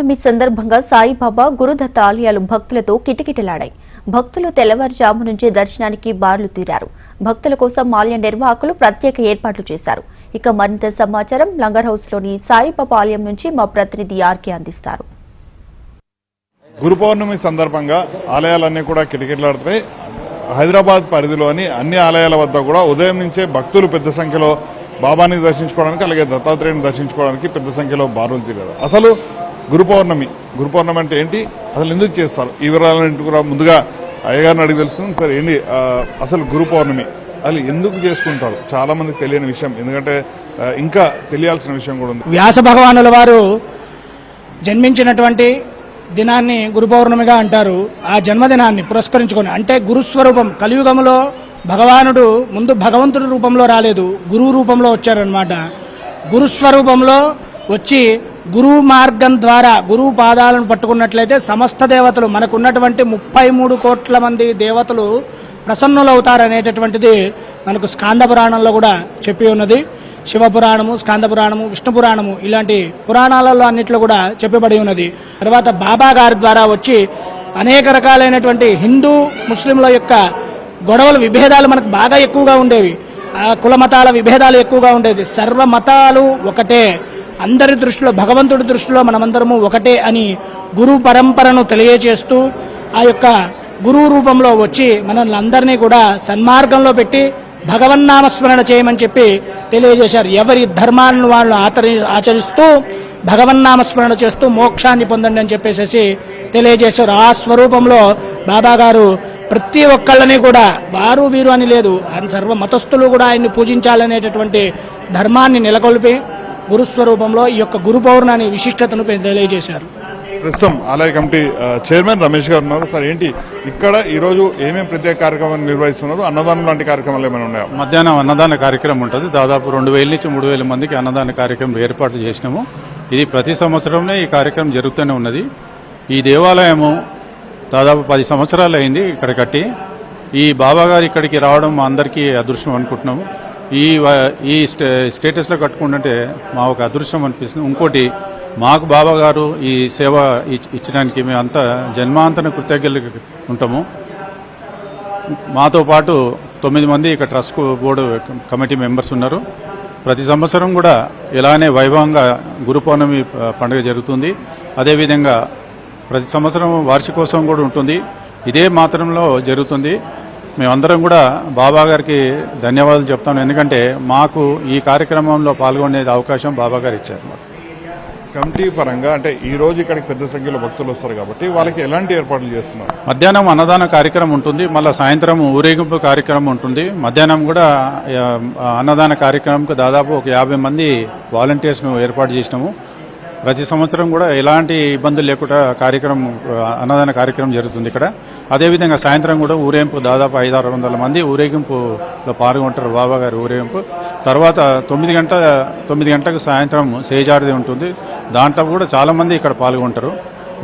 ఈ సందర్భంగా సాయిబాబా గురుదత్త ఆలయాలు భక్తులతో కిటకిటలాడాయి. భక్తులు తెల్లవారుజాము నుంచి దర్శనానికి బార్లు తీరారు. భక్తుల కోసం ఆలయ నిర్వాహకులు ప్రత్యేక ఏర్పాట్లు చేశారు. ఇక మరింత సమాచారం లంగర్ హౌస్లోని సాయిబాబా ఆలయం నుంచి మా ప్రతినిధి ఆర్కే అందిస్తారు. గురు పౌర్ణమి సందర్భంగా ఆలయాలన్నీ కూడా కిటకిటలాడుతాయి హైదరాబాద్ పరిధిలోని అన్ని ఆలయాల వద్ద కూడా ఉదయం నుంచే భక్తులు పెద్ద సంఖ్యలో బాబాని దర్శించుకోవడానికి అలాగే దత్తాత్రేయుని దర్శించుకోవడానికి పెద్ద సంఖ్యలో బారులు తీరారు. అసలు గురు పౌర్ణమి గురు పౌర్ణమి అంటే ఏంటి? అసలు ఎందుకు చేస్తారు? ఈ వివరాలన్నింటి కూడా ముందుగా అయ్యగారిని అడిగి తెలుసుకుని సరే ఏంటి? అసలు గురు పౌర్ణమి అసలు ఎందుకు చేసుకుంటారు? చాలా మందికి తెలియని విషయం. ఎందుకంటే ఇంకా తెలియాల్సిన విషయం కూడా ఉంది. వ్యాస భగవానుల వారు జన్మించినటువంటి దినాన్ని గురు పౌర్ణమిగా అంటారు. ఆ జన్మదినాన్ని పురస్కరించుకొని అంటే గురుస్వరూపం కలియుగంలో భగవానుడు ముందు భగవంతుడి రూపంలో రాలేదు గురువు రూపంలో వచ్చారనమాట గురుస్వరూపంలో వచ్చి గురువు మార్గం ద్వారా గురువు పాదాలను పట్టుకున్నట్లయితే సమస్త దేవతలు మనకున్నటువంటి ముప్పై మూడు కోట్ల మంది దేవతలు ప్రసన్నులవుతారనేటటువంటిది మనకు స్కాంద పురాణంలో కూడా చెప్పి ఉన్నది. శివ పురాణము స్కాంద పురాణము విష్ణు పురాణము ఇలాంటి పురాణాలలో అన్నిట్లో కూడా చెప్పబడి ఉన్నది. తర్వాత బాబా గారి ద్వారా వచ్చి అనేక రకాలైనటువంటి హిందూ ముస్లింల యొక్క గొడవలు విభేదాలు మనకు బాగా ఎక్కువగా ఉండేవి. ఆ కుల మతాల విభేదాలు ఎక్కువగా ఉండేది. సర్వ మతాలు ఒకటే. అందరి దృష్టిలో భగవంతుడి దృష్టిలో మనమందరము ఒకటే అని గురు పరంపరను తెలియజేస్తూ ఆ యొక్క గురువు రూపంలో వచ్చి మనల్ని అందరినీ కూడా సన్మార్గంలో పెట్టి భగవన్నామస్మరణ చేయమని చెప్పి తెలియజేశారు. ఎవరి ధర్మాలను వాళ్ళు ఆచరి ఆచరిస్తూ భగవన్నామస్మరణ చేస్తూ మోక్షాన్ని పొందండి అని చెప్పేసి తెలియజేశారు. ఆ స్వరూపంలో బాబా గారు ప్రతి ఒక్కళ్ళని కూడా వారు వీరు అని లేదు ఆయన సర్వ మతస్థులు కూడా ఆయన్ని పూజించాలనేటటువంటి ధర్మాన్ని నెలకొల్పి గురుస్వరూపంలో ఈ యొక్క గురు పౌర్ణాన్ని విశిష్టతను తెలియజేశారు. ప్రస్తుతం ఆలయ కమిటీ చైర్మన్ రమేష్ గారు ఉన్నారు. సార్ ఏంటి? ఇక్కడ ఈ రోజు ఏమేమి ప్రత్యేక కార్యక్రమాలు నిర్వహిస్తున్నారు? అన్నదానం లాంటి కార్యక్రమాలు ఏమైనా ఉన్నాయా? మధ్యాహ్నం అన్నదాన కార్యక్రమం ఉంటుంది. దాదాపు రెండు వేల నుంచి మూడు వేల మందికి అన్నదాన కార్యక్రమం ఏర్పాటు చేసినాము. ఇది ప్రతి సంవత్సరంలో ఈ కార్యక్రమం జరుగుతూనే ఉన్నది. ఈ దేవాలయము దాదాపు పది సంవత్సరాలు అయింది ఇక్కడ కట్టి. ఈ బాబా గారు ఇక్కడికి రావడం మా అందరికీ అదృష్టం అనుకుంటున్నాము. ఈ వ- ఈ స్టే స్టేటస్లో కట్టుకుంటుంటే మా ఒక అదృష్టం అనిపిస్తుంది. ఇంకోటి మాకు బాబా గారు ఈ సేవ ఇచ్చడానికి మేము అంతా జన్మాంతన కృతజ్ఞతలు ఉంటాము. మాతో పాటు తొమ్మిది మంది ఇక్కడ ట్రస్ట్ బోర్డు కమిటీ మెంబర్స్ ఉన్నారు. ప్రతి సంవత్సరం కూడా ఇలానే వైభవంగా గురు పౌర్ణమి పండుగ జరుగుతుంది. అదేవిధంగా ప్రతి సంవత్సరం వార్షికోత్సవం కూడా ఉంటుంది. ఇదే మాత్రంలో జరుగుతుంది. మేమందరం కూడా బాబా గారికి ధన్యవాదాలు చెప్తాను ఎందుకంటే మాకు ఈ కార్యక్రమంలో పాల్గొనే అవకాశం బాబా గారు ఇచ్చారు. మాకు కమిటీ పరంగా అంటే ఈ రోజు ఇక్కడికి పెద్ద సంఖ్యలో భక్తులు వస్తారు కాబట్టి వాళ్ళకి ఎలాంటి ఏర్పాట్లు చేస్తున్నారు మధ్యాహ్నం అన్నదాన కార్యక్రమం ఉంటుంది మళ్ళీ సాయంత్రం ఊరేగింపు కార్యక్రమం ఉంటుంది. మధ్యాహ్నం కూడా అన్నదాన కార్యక్రమంకి దాదాపు ఒక యాభై మంది వాలంటీర్స్ను ఏర్పాటు చేసినాము. ప్రతి సంవత్సరం కూడా ఎలాంటి ఇబ్బందులు లేకుండా కార్యక్రమం అన్నదాన కార్యక్రమం జరుగుతుంది ఇక్కడ. అదేవిధంగా సాయంత్రం కూడా ఊరేగింపు దాదాపు ఐదు ఆరు వందల మంది ఊరేగింపులో పాల్గొంటారు బాబా గారి ఊరేగింపు. తర్వాత తొమ్మిది గంట తొమ్మిది గంటలకు సాయంత్రం సేజారిది ఉంటుంది. దాంట్లో కూడా చాలామంది ఇక్కడ పాల్గొంటారు.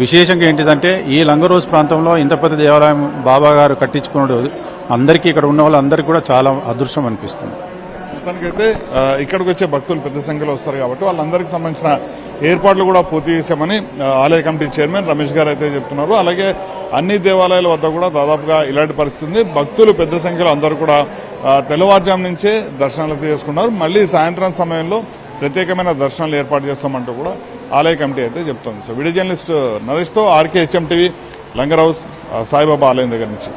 విశేషంగా ఏంటిదంటే ఈ లంగరోజ్ ప్రాంతంలో ఇంత పెద్ద దేవాలయం బాబా గారు కట్టించుకున్నాడు. అందరికీ ఇక్కడ ఉన్న వాళ్ళందరికీ కూడా చాలా అదృష్టం అనిపిస్తుంది. మొత్తానికైతే ఇక్కడికి వచ్చే భక్తులు పెద్ద సంఖ్యలో వస్తారు కాబట్టి వాళ్ళందరికీ సంబంధించిన ఏర్పాట్లు కూడా పూర్తి చేశామని ఆలయ కమిటీ చైర్మన్ రమేష్ గారు అయితే చెప్తున్నారు. అలాగే అన్ని దేవాలయాల వద్ద కూడా దాదాపుగా ఇలాంటి పరిస్థితి ఉంది. భక్తులు పెద్ద సంఖ్యలో అందరూ కూడా తెల్లవారుజాం తెల్లవారుజాము నుంచే దర్శనాలు చేసుకున్నారు మళ్ళీ సాయంత్రం సమయంలో ప్రత్యేకమైన దర్శనాలు ఏర్పాటు చేస్తామంటూ కూడా ఆలయ కమిటీ అయితే చెప్తోంది. సో వీడియో జర్నలిస్ట్ నరేష్తో RK HM TV Langar house Saibaba ఆలయం దగ్గర నుంచి.